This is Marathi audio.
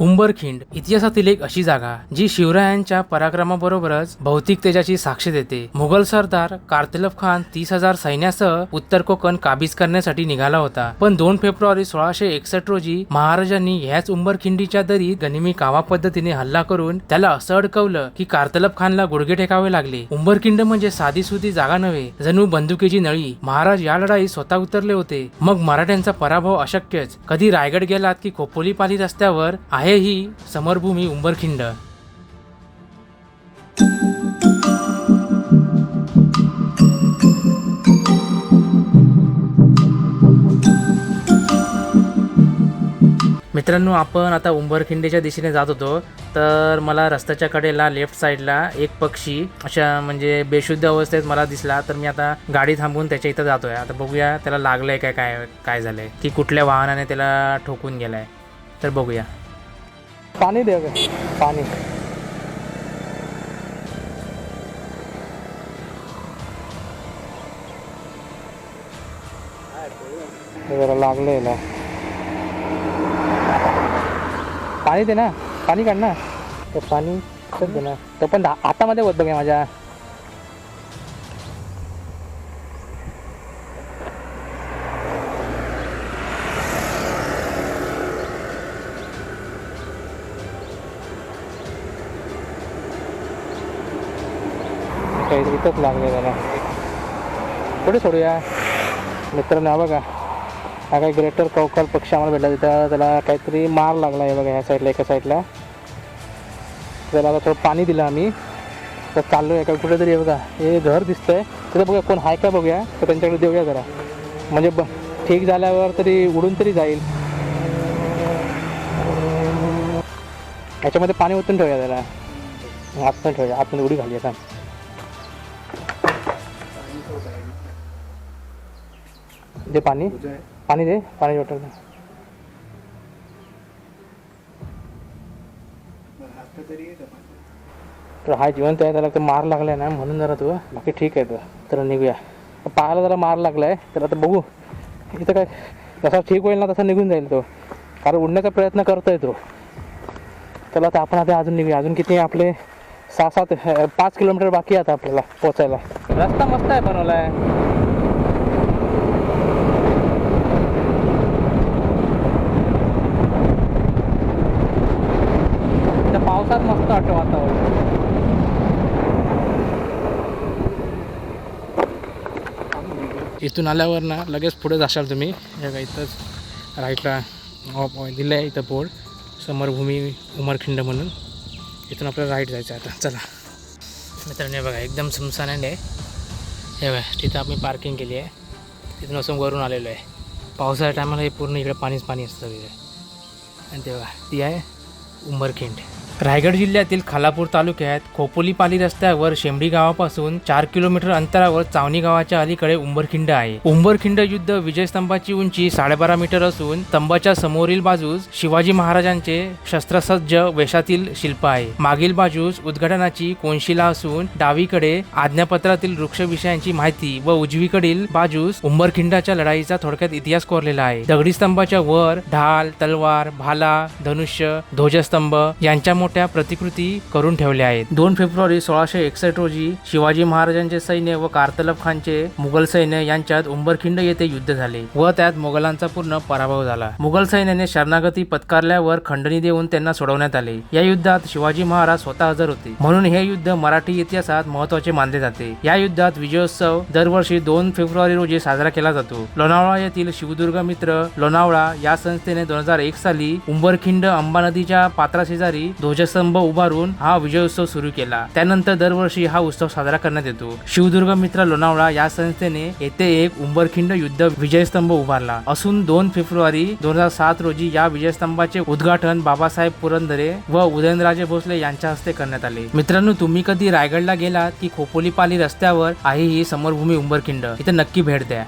उंबरखिंड इतिहासातील एक अशी जागा जी शिवरायांच्या पराक्रमाबरोबरच भौतिक तेजाची साक्ष देते. मुघल सरदार कार्तलब खान तीस हजार सैन्यासह उत्तर कोकण काबीज करण्यासाठी निघाला होता. पण दोन फेब्रुवारी सोळाशे एकसष्ट रोजी महाराजांनी ह्याच उंबरखिंडीच्या दरीत गनिमी कावा पद्धतीने हल्ला करून त्याला असं अडकवलं की कार्तलब खानला गुडघे टेकावे लागले. उंबरखिंड म्हणजे साधी सुधी जागा नव्हे जणू बंदुकीची नळी. महाराज या लढाईत स्वतः उतरले होते. मग मराठ्यांचा पराभव अशक्यच. कधी रायगड गेलात की खोपोली पाली रस्त्यावर आहे ही समरभूमी उंबरखिंड. मित्रांनो आपण आता उंबरखिंडीच्या दिशेने जात होतो. तर मला रस्त्याच्या कडेला लेफ्ट साईडला एक पक्षी अशा म्हणजे बेशुद्ध अवस्थेत मला दिसला. तर मी आता गाडी थांबवून त्याच्या इथं जातोय. आता बघूया त्याला लागलंय काय काय काय झालंय. की कुठल्या वाहनाने त्याला ठोकून गेलाय. तर बघूया. पाणी दे का पाणी. हे जरा लागलं याला. पाणी दे ना पाणी काढ ना. ते पाणी कसं दे ना. तो पण दा- हातामध्ये होत बघ माझ्या. काही इथंच लागले त्याला कुठे सोडूया. मित्रांनो बघा. हा काही ग्रेटर कौकाल पक्षी आम्हाला भेटला तिथं. त्याला काहीतरी मार लागला आहे बघा ह्या साईडला एका साईडला. त्याला आता थोडं पाणी दिलं आम्ही. तर चाललो आहे का कुठेतरी बघा. हे घर दिसतंय. तिथं बघा कोण आहे का बघूया. तर त्यांच्याकडे देऊया जरा. म्हणजे ब ठीक झाल्यावर तरी उडून तरी जाईल. याच्यामध्ये पाणी ओतून ठेवूया त्याला आतून ठेवूया आतमध्ये उडी घालूया का दे पाणी पाणी दे पाणी बॉटल दे। तर हा जिवंत आहे त्याला तो मार लागलाय ना म्हणून जरा तू बाकी ठीक आहे तो तर निघूया. पायाला जरा मार लागलाय तर आता बघू. इथं काय जसा ठीक होईल ना तसा निघून जाईल तो. कारण उडण्याचा प्रयत्न करतोय तो. चला आता आपण आता अजून निघूया. अजून किती आपले सहा सात पाच किलोमीटर बाकी आहे आता आपल्याला पोचायला. रस्ता मस्त आहे बनवलाय. त्या पावसात मस्त वाटतं वातावरण. इथून आल्यावर ना लगेच पुढे जाशाल तुम्ही. हे इथंच राईटला दिलं आहे इथं पोळ. समरभूमी उमरखिंड म्हणून. इथून आपल्याला राईट जायचं आहे आता. चला. मित्रांनो बघा एकदम सुमसान आहे. हे बघा तिथं आम्ही पार्किंग केली आहे. तिथून असं वरून आलेलो आहे. पावसाळ्या टायमाला हे पूर्ण इकडे पाणीच पाणी असतं तिकडे आणि ते बघा ती आहे उंबरखिंड रायगड जिल्ह्यातील खालापूर तालुक्यात खोपोली पाली रस्त्यावर शेंबडी गावापासून चार किलोमीटर अंतरावर चावणी गावाच्या अलीकडे उंबरखिंड आहे. उंबरखिंड युद्ध विजयस्तंभाची उंची साडेबारा मीटर असून स्तंभाच्या समोरील बाजूस शिवाजी महाराजांचे शस्त्रसज्ज वेशातील शिल्प आहे. मागील बाजूस उद्घाटनाची कोनशिला असून डावीकडे आज्ञापत्रातील वृक्ष विषयांची माहिती व उजवीकडील बाजूस उंबरखिंडाच्या लढाईचा थोडक्यात इतिहास कोरलेला आहे. दगडी स्तंभाच्या वर ढाल तलवार भाला धनुष्य ध्वजस्तंभ यांच्या मोठ्या प्रतिकृती करून ठेवल्या आहेत. दोन फेब्रुवारी सोळाशे एकसष्ट रोजी शिवाजी महाराजांचे सैन्य व कार्तलब खानचे मुघल सैन्य यांच्यात उंबरखिंड येथे युद्ध झाले व त्यात मुघलांचा पूर्ण पराभव झाला. मुघल सैन्याने शरणागती पत्कारल्यावर खंडणी देऊन त्यांना सोडवण्यात आले. या युद्धात शिवाजी महाराज स्वतः हजर होते. म्हणून हे युद्ध मराठी इतिहासात महत्त्वाचे मानले जाते. या युद्धात विजयोत्सव दरवर्षी दोन फेब्रुवारी रोजी साजरा केला जातो. लोणावळा येथील शिवदुर्ग मित्र लोणावळा या संस्थेने दोन हजार एक साली उंबरखिंड अंबा नदीच्या पात्राशेजारी ध्वजस्तंभ उभारून हा विजयोत्सव सुरू केला. त्यानंतर दरवर्षी हा उत्सव साजरा करण्यात येतो. शिवदुर्ग मित्र लोणावळा या संस्थेने येथे एक उंबरखिंड युद्ध विजयस्तंभ उभारला. असून दोन फेब्रुवारी दोन हजार सात रोजी या विजयस्तंभाचे उद्घाटन बाबासाहेब पुरंदरे व उदयनराजे भोसले यांच्या हस्ते करण्यात आले. मित्रांनो तुम्ही कधी रायगडला गेलात की खोपोली पाली रस्त्यावर? आहे ही समरभूमी उंबरखिंड. इथे नक्की भेट द्या.